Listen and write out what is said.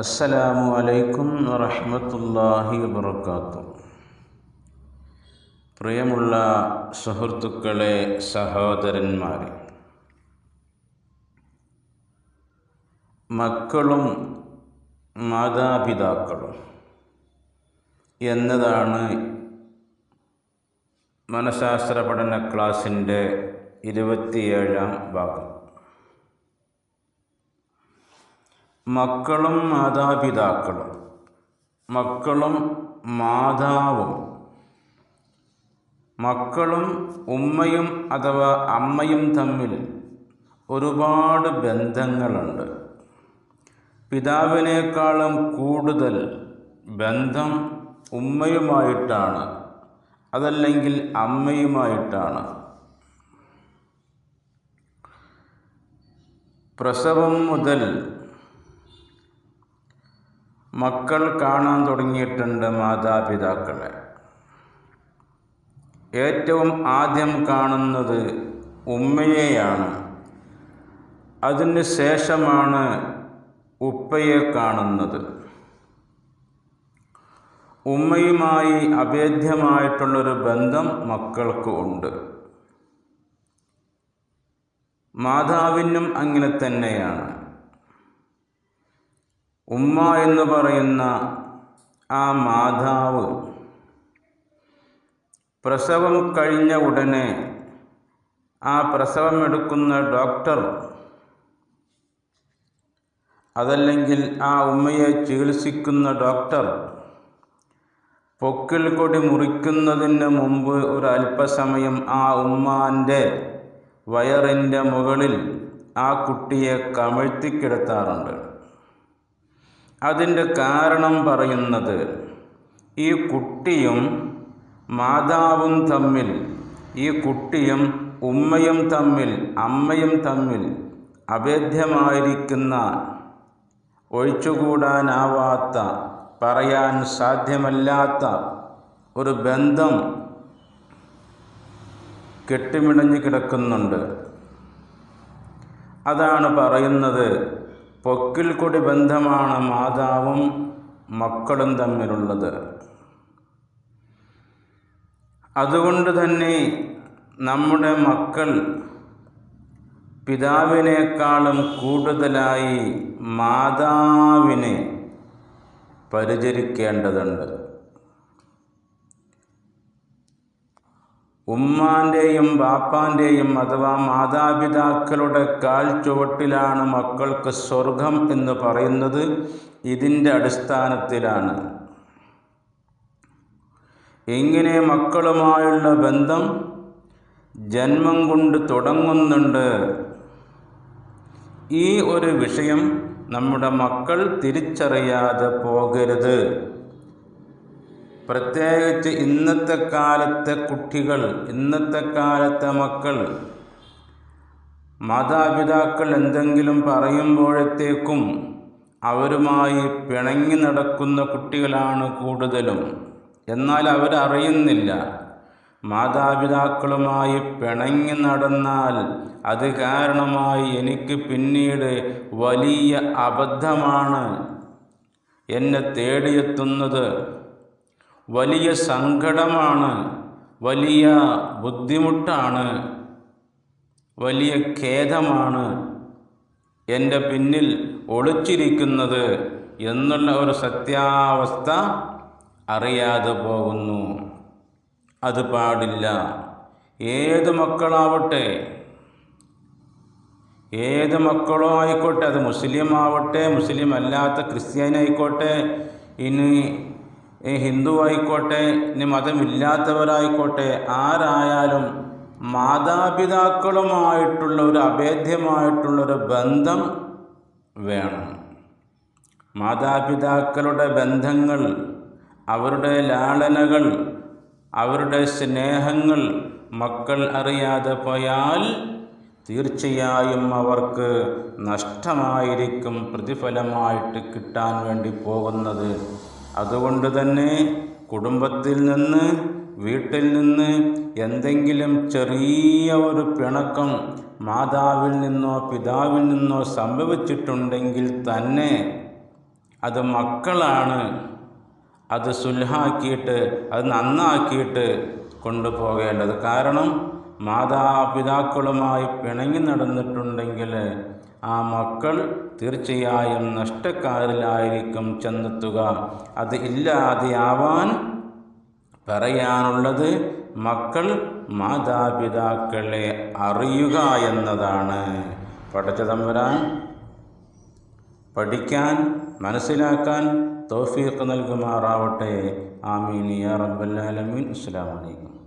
അസ്സലാമു അലൈക്കും വറഹമത്തല്ലാഹി വബർക്കാത്തു പ്രിയമുള്ള സുഹൃത്തുക്കളെ സഹോദരന്മാരെ മക്കളും മാതാപിതാക്കളും എന്നതാണ് മനഃശാസ്ത്ര പഠന ക്ലാസ്സിന്റെ ഇരുപത്തിയേഴാം ഭാഗം. മക്കളും മാതാപിതാക്കളും മക്കളും മാതാവും മക്കളും ഉമ്മയും അഥവാ അമ്മയും തമ്മിൽ ഒരുപാട് ബന്ധങ്ങളുണ്ട്. പിതാവിനേക്കാളും കൂടുതൽ ബന്ധം ഉമ്മയുമായിട്ടാണ് അതല്ലെങ്കിൽ അമ്മയുമായിട്ടാണ്. പ്രസവം മുതൽ മക്കൾ കാണാൻ തുടങ്ങിയിട്ടുണ്ട് മാതാപിതാക്കളെ. ഏറ്റവും ആദ്യം കാണുന്നത് ഉമ്മയെയാണ്. അതിന് ശേഷമാണ് ഉപ്പയെ കാണുന്നത്. ഉമ്മയുമായി അഭേദ്യമായിട്ടുള്ളൊരു ബന്ധം മക്കൾക്ക് ഉണ്ട്. മാതാവിനും അങ്ങനെ തന്നെയാണ്. ഉമ്മ എന്ന് പറയുന്ന ആ മാതാവ് പ്രസവം കഴിഞ്ഞ ഉടനെ ആ പ്രസവം എടുക്കുന്ന ഡോക്ടർ അതല്ലെങ്കിൽ ആ ഉമ്മയെ ചികിത്സിക്കുന്ന ഡോക്ടർ പൊക്കിൽ കൊടി മുറിക്കുന്നതിന് മുമ്പ് ഒരു അല്പസമയം ആ ഉമ്മാന്റെ വയറിന്റെ മുകളിൽ ആ കുട്ടിയെ കമഴ്ത്തിക്കിടത്താറുണ്ട് അതിന്റെ കാരണം പറയുന്നത് ഈ കുട്ടിയും മാതാവും തമ്മിൽ ഈ കുട്ടിയും ഉമ്മയും തമ്മിൽ അമ്മയും തമ്മിൽ അഭേദ്യമായിരിക്കുന്ന ഒഴിച്ചുകൂടാനാവാത്ത പറയാൻ സാധ്യമല്ലാത്ത ഒരു ബന്ധം കെട്ടിമിടഞ്ഞു കിടക്കുന്നുണ്ട്. അതാണ് പറയുന്നത് പൊക്കിൽ കൂടി ബന്ധമാണ് മാതാവും മക്കളും തമ്മിലുള്ളത്. അതുകൊണ്ട് തന്നെ നമ്മുടെ മക്കൾ പിതാവിനേക്കാളും കൂടുതലായി മാതാവിനെ പരിചരിക്കേണ്ടതുണ്ട്. ഉമ്മാന്റെയും ബാപ്പാന്റെയും അഥവാ മാതാപിതാക്കളുടെ കാൽ ചുവട്ടിലാണ് മക്കൾക്ക് സ്വർഗം എന്ന് പറയുന്നത്. ഇതിന്റെ അടിസ്ഥാനത്തിലാണ്. ഇങ്ങനെ മക്കളുമായുള്ള ബന്ധം ജന്മം കൊണ്ട് തുടങ്ങുന്നുണ്ട്. ഈ ഒരു വിഷയം നമ്മുടെ മക്കൾ തിരിച്ചറിയാതെ പോകരുത്. പ്രത്യേകിച്ച് ഇന്നത്തെ കാലത്തെ കുട്ടികൾ ഇന്നത്തെ കാലത്തെ മക്കൾ മാതാപിതാക്കൾ എന്തെങ്കിലും പറയുമ്പോഴത്തേക്കും അവരുമായി പിണങ്ങി നടക്കുന്ന കുട്ടികളാണ് കൂടുതലും. എന്നാൽ അവരറിയുന്നില്ല. മാതാപിതാക്കളുമായി പിണങ്ങി നടന്നാൽ അത് കാരണമായി എനിക്ക് പിന്നീട് വലിയ അബദ്ധമാണ്. എന്നെ തേടിയെത്തുന്നത് വലിയ സങ്കടമാണ് വലിയ ബുദ്ധിമുട്ടാണ് വലിയ ഖേദമാണ് എന്റെ പിന്നിൽ ഒളിച്ചിരിക്കുന്നത് എന്നുള്ള ഒരു സത്യാവസ്ഥ അറിയാതെ പോകുന്നു. അത് പാടില്ല. ഏത് മക്കളാവട്ടെ ഏത് മക്കളോ ആയിക്കോട്ടെ അത് മുസ്ലിം ആവട്ടെ മുസ്ലിം അല്ലാത്ത ക്രിസ്ത്യാനി ആയിക്കോട്ടെ ഇനി ഹിന്ദു ആയിക്കോട്ടെ ഇനി മതമില്ലാത്തവരായിക്കോട്ടെ ആരായാലും മാതാപിതാക്കളുമായിട്ടുള്ള ഒരു അഭേദ്യമായിട്ടുള്ളൊരു ബന്ധം വേണം. മാതാപിതാക്കളുടെ ബന്ധങ്ങൾ അവരുടെ ലാളനകൾ അവരുടെ സ്നേഹങ്ങൾ മക്കൾ അറിയാതെ പോയാൽ തീർച്ചയായും അവർക്ക് നഷ്ടമായിരിക്കും പ്രതിഫലമായിട്ട് കിട്ടാൻ വേണ്ടി പോകുന്നത്. അതുകൊണ്ട് തന്നെ കുടുംബത്തിൽ നിന്ന് വീട്ടിൽ നിന്ന് എന്തെങ്കിലും ചെറിയ ഒരു പിണക്കം മാതാവിൽ നിന്നോ പിതാവിൽ നിന്നോ സംഭവിച്ചിട്ടുണ്ടെങ്കിൽ തന്നെ അത് മക്കളാണ്. അത് സുൽഹാക്കിയിട്ട് അത് നന്നാക്കിയിട്ട് കൊണ്ടുപോകേണ്ടത്. കാരണം മാതാപിതാക്കളുമായി പിണങ്ങി നടന്നിട്ടുണ്ടെങ്കിൽ ആ മക്കൾ തീർച്ചയായും നഷ്ടക്കാരിലായിരിക്കും ചെന്നെത്തുക. അത് ഇല്ലാതെയാവാൻ പറയാനുള്ളത് മക്കൾ മാതാപിതാക്കളെ അറിയുക എന്നതാണ്. പഠിച്ച തമ്പുരാൻ പഠിക്കാൻ മനസ്സിലാക്കാൻ തോഫീക്ക് നൽകുമാറാവട്ടെ. ആമീൻ. യാ റബ്ബൽ ആലമീൻ. അസ്സലാമു അലൈക്കും.